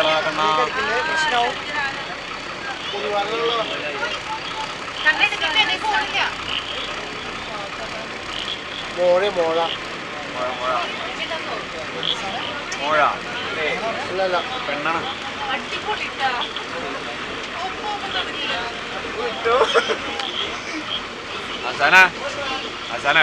പ്രശ്നവും മോഴ മോഴ മോഴ അല്ലല്ല. പെണ്ണാണ്. അസാന ഹസന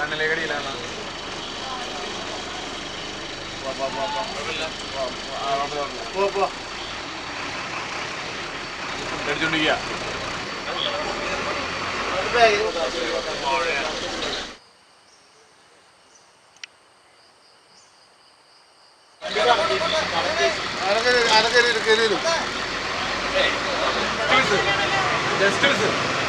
കണ്ണിലേക്കടിയിലാണ് അടിച്ചോണ്ടിരിക്കുക അനക്കരി കയറി ജസ്റ്റ്